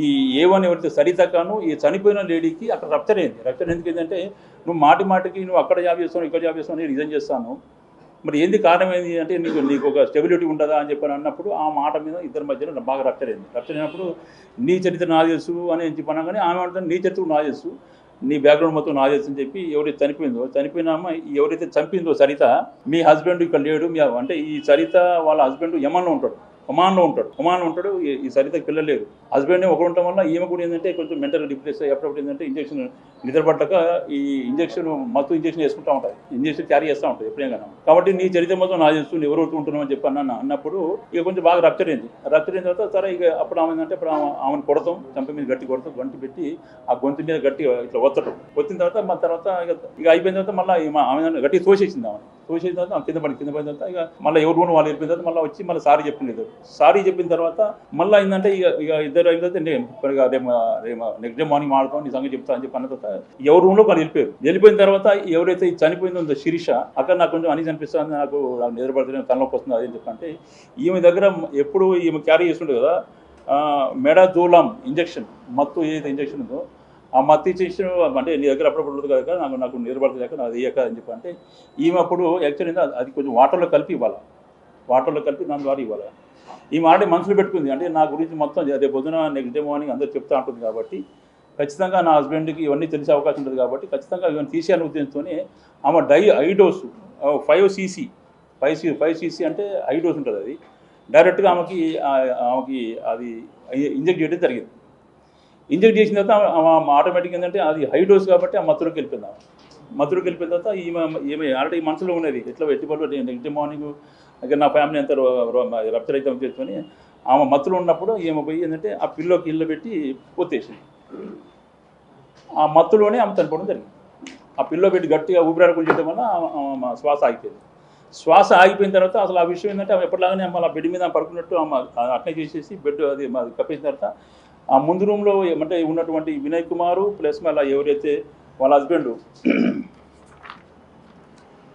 ఈ ఏ ఎవరితో సరితక్కను సరితకాను ఈ చనిపోయిన లేడీకి అక్కడ రప్చర్ అయింది. రప్చర్ ఎందుకు ఏంటంటే నువ్వు మాటి మాటికి నువ్వు అక్కడ జాబ్ చేస్తావు ఇక్కడ జాబ్ చేస్తావు నేను రిజైన్ చేస్తాను. మరి ఏంది కారణం ఏంది అంటే నీకు నీకు ఒక స్టెబిలిటీ ఉండదా అని చెప్పని అన్నప్పుడు ఆ మాట మీద ఇద్దరి మధ్యన బాగా రప్చర్ అయింది. రప్చర్ అయినప్పుడు నీ చరిత్ర నా తెలుసు అని చెప్పి కానీ ఆమె అంటే నీ చరిత్ర నా తెలుసు నీ బ్యాక్గ్రౌండ్ మొత్తం నా తెలుసు అని చెప్పి ఎవరైతే చనిపోయిందో చనిపోయిన అమ్మాయి ఎవరైతే చంపిందో సరిత మీ హస్బెండ్ ఇక్కడ లేడు మీ అంటే ఈ సరిత వాళ్ళ హస్బెండ్ యమన్లో ఉంటాడు. ఒమాన్లో ఉంటాడు. ఒమాన్లో ఉంటాడు ఈ- సరిగ్గా పిల్లలు లేరు. హస్బెండ్ ఒకరు ఉండటం వల్ల ఈమె కూడా ఏంటంటే కొంచెం మెంటల్ డిప్రెస్ ఎప్పుడప్పుడు ఏంటంటే ఇంజక్షన్ నిద్రపట్టక ఈ ఇంజక్షన్ మత్తు ఇంజక్షన్ వేసుకుంటా ఉంటుంది ఇంజక్షన్ క్యారీ చేస్తూ ఉంటుంది ఎప్పుడేం కానీ కాబట్టి నీ చరిత్ర మొత్తం నా చేస్తుంది ఎవరు ఉంటున్నావు అని చెప్పి అన్న అన్నప్పుడు ఇక కొంచెం బాగా రప్చర్ అయింది. రప్చర్ అయిన తర్వాత సరే ఇక అప్పుడు ఆమె ఏంటంటే ఇప్పుడు ఆమె ఆమెను కొడతాం చంప మీద గట్టి కొడతాం గంటి పెట్టి ఆ గొంతు మీద గట్టి ఇట్లా ఒత్తడం వచ్చిన తర్వాత మన తర్వాత ఇక ఇక అయిపోయిన తర్వాత మళ్ళీ ఆమె గట్టి తోసేసింది ఆమె తోసేసిన తర్వాత ఆమె కింద పడి కింద పడిన తర్వాత ఇక మళ్ళీ ఎవరు కూడా వాళ్ళు వెళ్ళిపోయిన తర్వాత మళ్ళీ వచ్చి మళ్ళీ సారీ చెప్పింది సారీ చెప్పిన తర్వాత మళ్ళీ ఏంటంటే ఇక ఇక ఇద్దరు అయిన తర్వాత నేను రేపు రేపు నెక్స్ట్ డే మార్నింగ్ మాడతాం నీ సంగతి చెప్తా అని చెప్పి అన్న తర్వాత ఎవరు రూమ్లో వాళ్ళు వెళ్ళిపోయారు. వెళ్ళిపోయిన తర్వాత ఎవరైతే చనిపోయిందో ఉందో శిరీష అక్కడ నాకు కొంచెం అని అనిపిస్తుంది నాకు నిద్రపడుతుంది తనలోకి వస్తుంది అది చెప్పంటే ఈమె దగ్గర ఎప్పుడు ఈమె క్యారీ చేస్తుండే కదా మెడాజోలాం ఇంజెక్షన్ మత్తు ఏదైతే ఇంజక్షన్ ఉందో ఆ మత్తి చేసిన అంటే నీ దగ్గర అప్పుడప్పుడు ఉండదు కదా నాకు నాకు నిలబడలేక నాకు వేయక అని చెప్పి అంటే ఈమె అప్పుడు యాక్చువల్లీ అది కొంచెం వాటర్లో కలిపి ఇవ్వాలి. వాటర్లో కలిపి దాని ద్వారా ఇవ్వాలి. ఈ మాట మనసులో పెట్టుకుంది. అంటే నా గురించి మొత్తం రేపు పొద్దున నెక్స్ట్ డే మార్నింగ్ అందరూ చెప్తా ఉంటుంది కాబట్టి ఖచ్చితంగా నా హస్బెండ్కి ఇవన్నీ తెలిసే అవకాశం ఉంటుంది కాబట్టి ఖచ్చితంగా ఇవన్నీ తీసేయాలని ఉద్దేశంతోనే ఆమె die eye dose five cc five C five cc అంటే ఐ డోస్ ఉంటుంది అది. డైరెక్ట్గా ఆమెకి ఆమెకి అది ఇంజెక్ట్ చేయడం జరిగింది. ఇంజెక్ట్ చేసిన తర్వాత ఆటోమేటిక్ ఏంటంటే అది హై డోస్ కాబట్టి ఆ మత్తులోకి వెళ్ళిపోయింది. ఆమె వెళ్ళిపోయిన తర్వాత ఈమె ఈమె ఆల్రెడీ మనసులో ఉన్నది ఎట్లా ఎట్టి నెక్స్ట్ మార్నింగ్ ఇక నా ఫ్యామిలీ అంతా రప్చర్ అయితే చేసుకొని ఆమె మత్తులో ఉన్నప్పుడు ఈమె పోయి ఏంటంటే ఆ పిల్లోకి ఇల్లు పెట్టి పోతేసింది. ఆ మత్తులోనే ఆమె చనిపోవడం జరిగింది. ఆ పిల్లో పెట్టి గట్టిగా ఊపిరాడుకుని చేయడం వల్ల శ్వాస ఆగిపోయింది. శ్వాస ఆగిపోయిన తర్వాత అసలు ఆ విషయం ఏంటంటే ఆమె ఎప్పటిలాగానే మళ్ళీ బెడ్ మీద పడుకున్నట్టు ఆమె అట్నే చేసేసి బెడ్ అది కప్పేసిన తర్వాత ఆ ముందు రూమ్లో ఏమంటే ఉన్నటువంటి వినయ్ కుమారు ప్లస్ మళ్ళీ ఎవరైతే వాళ్ళ హస్బెండ్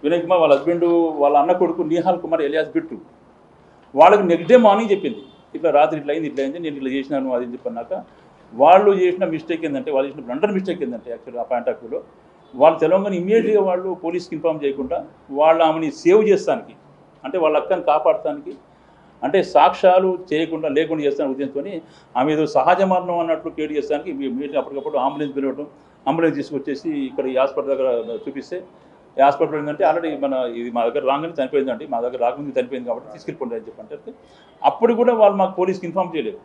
వినయ్ కుమార్ వాళ్ళ హస్బెండ్ వాళ్ళ అన్న కొడుకు నిహాల్ కుమార్ ఎలియాస్ బిట్టు వాళ్ళకి నెక్స్ట్ డే మార్నింగ్ చెప్పింది. ఇట్లా రాత్రి ఇట్లా అయింది ఇట్లా అయింది నేను ఇట్లా చేసినాను అది చెప్పన్నాక వాళ్ళు చేసిన మిస్టేక్ ఏంటంటే వాళ్ళు చేసిన బ్లండర్ మిస్టేక్ ఏంటంటే యాక్చువల్గా ఆ పాయింట్ ఆఫ్ వ్యూలో వాళ్ళు తెలంగాణ ఇమీడియట్గా వాళ్ళు పోలీస్కి ఇన్ఫామ్ చేయకుండా వాళ్ళు ఆమెని సేవ్ చేస్తానికి అంటే వాళ్ళ అక్కని కాపాడటానికి అంటే సాక్ష్యాలు చేయకుండా లేకుండా చేస్తాను ఉద్దేశంతో ఆమె ఏదో సహజ మరణం అన్నట్లు కేటు చేస్తానికి మీటింగ్ అప్పటికప్పుడు అంబులెన్స్ పిలవటం అంబులెన్స్ తీసుకొచ్చేసి ఇక్కడ ఈ హాస్పిటల్ దగ్గర చూపిస్తే ఈ హాస్పిటల్ ఏంటంటే ఆల్రెడీ మన ఇది మా దగ్గర రాగానే చనిపోయిందండి మా దగ్గర రాకముందు చనిపోయింది కాబట్టి తీసుకెళ్ళిపోండి అని చెప్పంటే అప్పుడు కూడా వాళ్ళు మాకు పోలీస్కి ఇన్ఫామ్ చేయలేదు.